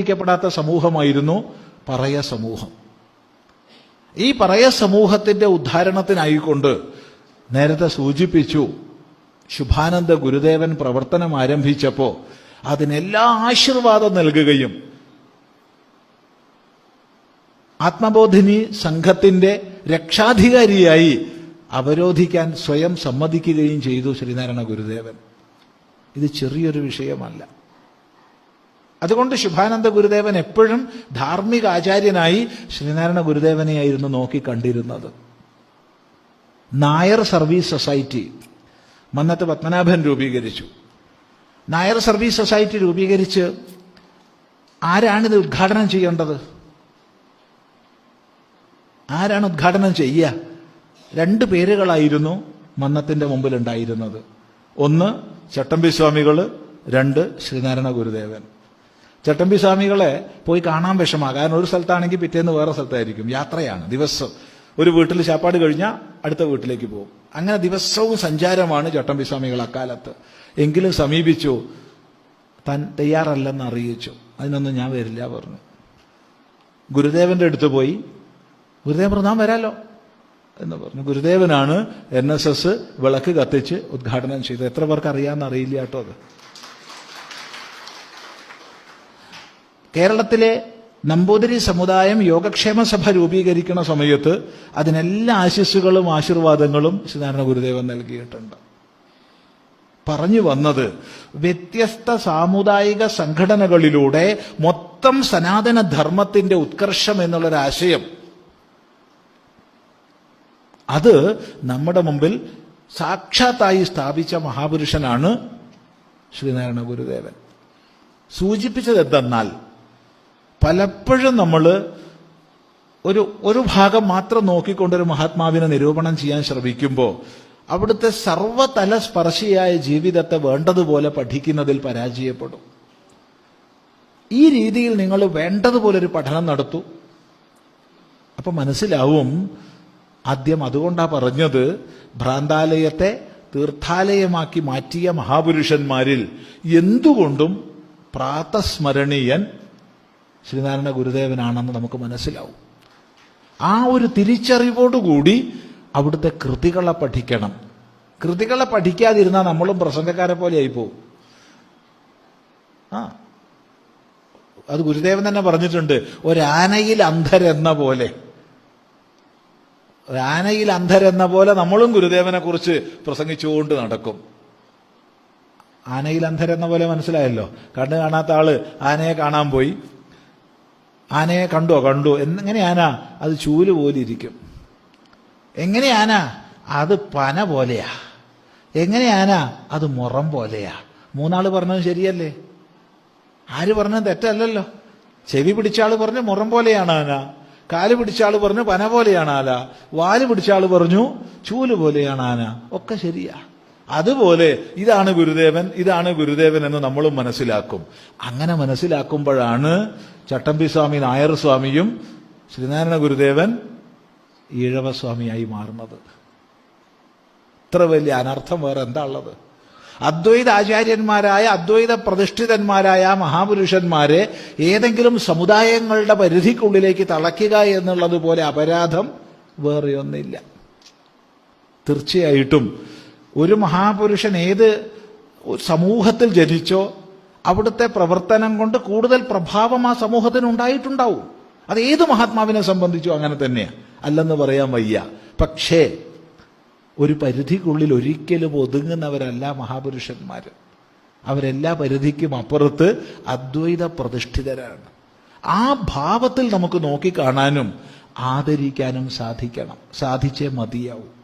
ിക്കപ്പെടാത്ത സമൂഹമായിരുന്നു പറയ സമൂഹം. ഈ പറയ സമൂഹത്തിന്റെ ഉദ്ധാരണത്തിനായിക്കൊണ്ട് നേരത്തെ സൂചിപ്പിച്ചു ശുഭാനന്ദ ഗുരുദേവൻ പ്രവർത്തനം ആരംഭിച്ചപ്പോ അതിനെല്ലാ ആശീർവാദം നൽകുകയും ആത്മബോധിനി സംഘത്തിന്റെ രക്ഷാധികാരിയായി അവരോധിക്കാൻ സ്വയം സമ്മതിക്കുകയും ചെയ്തു ശ്രീനാരായണ ഗുരുദേവൻ. ഇത് ചെറിയൊരു വിഷയമല്ല. അതുകൊണ്ട് ശുഭാനന്ദ ഗുരുദേവൻ എപ്പോഴും ധാർമ്മിക ആചാര്യനായി ശ്രീനാരായണ ഗുരുദേവനെയായിരുന്നു നോക്കി കണ്ടിരുന്നത്. നായർ സർവീസ് സൊസൈറ്റി മന്നത്ത് പത്മനാഭൻ രൂപീകരിച്ചു. നായർ സർവീസ് സൊസൈറ്റി രൂപീകരിച്ച് ആരാണിത് ഉദ്ഘാടനം ചെയ്യേണ്ടത്? ആരാണ് ഉദ്ഘാടനം ചെയ്യുക? രണ്ട് പേരുകളായിരുന്നു മന്നത്തിന്റെ മുമ്പിലുണ്ടായിരുന്നത്. ഒന്ന് ചട്ടമ്പി സ്വാമികൾ രണ്ട് ശ്രീനാരായണ ഗുരുദേവൻ. ചട്ടമ്പി സ്വാമികളെ പോയി കാണാൻ വിഷമാ കാരണം ഒരു സ്ഥലത്താണെങ്കിൽ പിറ്റേന്ന് വേറെ സ്ഥലത്തായിരിക്കും. യാത്രയാണ്. ദിവസം ഒരു വീട്ടിൽ ചാപ്പാട് കഴിഞ്ഞാൽ അടുത്ത വീട്ടിലേക്ക് പോകും. അങ്ങനെ ദിവസവും സഞ്ചാരമാണ് ചട്ടമ്പി സ്വാമികൾ അക്കാലത്ത്. എങ്കിലും സമീപിച്ചു. താൻ തയ്യാറല്ലെന്ന് അറിയിച്ചു. അതിനൊന്നും ഞാൻ വരില്ല പറഞ്ഞു. ഗുരുദേവന്റെ അടുത്ത് പോയി. ഗുരുദേവൻ നാം വരാലോ? എന്ന് പറഞ്ഞു. ഗുരുദേവനാണ് എൻ എസ് എസ് വിളക്ക് കത്തിച്ച് ഉദ്ഘാടനം ചെയ്തത്. എത്ര പേർക്ക് അറിയാമെന്ന് അറിയില്ല കേട്ടോ അത്. കേരളത്തിലെ നമ്പൂതിരി സമുദായം യോഗക്ഷേമ സഭ രൂപീകരിക്കുന്ന സമയത്ത് അതിനെല്ലാ ആശിസ്സുകളും ആശീർവാദങ്ങളും ശ്രീനാരായണ ഗുരുദേവൻ നൽകിയിട്ടുണ്ട്. പറഞ്ഞു വന്നത് വ്യത്യസ്ത സാമുദായിക സംഘടനകളിലൂടെ മൊത്തം സനാതന ധർമ്മത്തിന്റെ ഉത്കർഷം എന്നുള്ളൊരാശയം അത് നമ്മുടെ മുമ്പിൽ സാക്ഷാത്തായി സ്ഥാപിച്ച മഹാപുരുഷനാണ് ശ്രീനാരായണ ഗുരുദേവൻ. സൂചിപ്പിച്ചത് എന്തെന്നാൽ പലപ്പോഴും നമ്മൾ ഒരു ഒരു ഭാഗം മാത്രം നോക്കിക്കൊണ്ടൊരു മഹാത്മാവിനെ നിരൂപണം ചെയ്യാൻ ശ്രമിക്കുമ്പോൾ അവിടുത്തെ സർവതല സ്പർശിയായ ജീവിതത്തെ വേണ്ടതുപോലെ പഠിക്കുന്നതിൽ പരാജയപ്പെടും. ഈ രീതിയിൽ നിങ്ങൾ വേണ്ടതുപോലെ ഒരു പഠനം നടത്തൂ. അപ്പൊ മനസ്സിലാവും ആദ്യം അതുകൊണ്ടാ പറഞ്ഞത് ഭ്രാന്താലയത്തെ തീർത്ഥാലയമാക്കി മാറ്റിയ മഹാപുരുഷന്മാരിൽ എന്തുകൊണ്ടും പ്രാതസ്മരണീയൻ ശ്രീനാരായണ ഗുരുദേവനാണെന്ന് നമുക്ക് മനസ്സിലാവും. ആ ഒരു തിരിച്ചറിവോടുകൂടി അവിടുത്തെ കൃതികളെ പഠിക്കണം. കൃതികളെ പഠിക്കാതിരുന്നാൽ നമ്മളും പ്രസംഗക്കാരെ പോലെ ആയിപ്പോവും. ആ. അത് ഗുരുദേവൻ തന്നെ പറഞ്ഞിട്ടുണ്ട് ഒരാനയിൽ അന്ധരെന്ന പോലെ. ഒരാനയിൽ അന്ധരെന്ന പോലെ നമ്മളും ഗുരുദേവനെ കുറിച്ച് പ്രസംഗിച്ചുകൊണ്ട് നടക്കും. ആനയിൽ അന്ധരെന്ന പോലെ മനസ്സിലായല്ലോ? കണ്ണ് കാണാത്ത ആൾ ആനയെ കാണാൻ പോയി. ആനയെ കണ്ടോ? കണ്ടോ. എങ്ങനെയാനാ അത് ചൂൽ പോലെ ഇരിക്കും. എങ്ങനെയാനാ അത് പന പോലെയാ. എങ്ങനെയാനാ അത് മുറം പോലെയാ. മൂന്നാൾ പറഞ്ഞത് ശരിയല്ലേ? ആര് പറഞ്ഞത് തെറ്റല്ലല്ലോ? ചെവി പിടിച്ചാൾ പറഞ്ഞു മുറം പോലെയാണ് ആന. കാൽ പിടിച്ചാൾ പറഞ്ഞു പന പോലെയാണ് ആല വാൽ പിടിച്ചാൾ പറഞ്ഞു ചൂൽ പോലെയാണ് ആന. ഒക്കെ ശരിയാ. അതുപോലെ ഇതാണ് ഗുരുദേവൻ ഇതാണ് ഗുരുദേവൻ എന്ന് നമ്മളും മനസ്സിലാക്കും. അങ്ങനെ മനസ്സിലാക്കുമ്പോഴാണ് ചട്ടമ്പി സ്വാമി നായർ സ്വാമിയും ശ്രീനാരായണ ഗുരുദേവൻ ഈഴവസ്വാമിയായി മാറുന്നത്. ഇത്ര വലിയ അനർത്ഥം വേറെ എന്താ ഉള്ളത്? അദ്വൈത ആചാര്യന്മാരായ അദ്വൈത പ്രതിഷ്ഠിതന്മാരായ മഹാപുരുഷന്മാരെ ഏതെങ്കിലും സമുദായങ്ങളുടെ പരിധിക്കുള്ളിലേക്ക് തളയ്ക്കുക എന്നുള്ളത് പോലെ അപരാധം വേറെയൊന്നില്ല തീർച്ചയായിട്ടും ഒരു മഹാപുരുഷൻ ഏത് സമൂഹത്തിൽ ജനിച്ചോ അവിടുത്തെ പ്രവർത്തനം കൊണ്ട് കൂടുതൽ പ്രഭാവം ആ സമൂഹത്തിന് ഉണ്ടായിട്ടുണ്ടാവും. അത് ഏത് മഹാത്മാവിനെ സംബന്ധിച്ചോ അങ്ങനെ തന്നെയാണ് അല്ലെന്ന് പറയാൻ വയ്യ. പക്ഷേ ഒരു പരിധിക്കുള്ളിൽ ഒരിക്കലും ഒതുങ്ങുന്നവരല്ല മഹാപുരുഷന്മാർ അവരെല്ലാ പരിധിക്കും അപ്പുറത്ത് അദ്വൈത പ്രതിഷ്ഠിതരാണ്. ആ ഭാവത്തിൽ നമുക്ക് നോക്കിക്കാണാനും ആദരിക്കാനും സാധിക്കണം. സാധിച്ചേ മതിയാവും.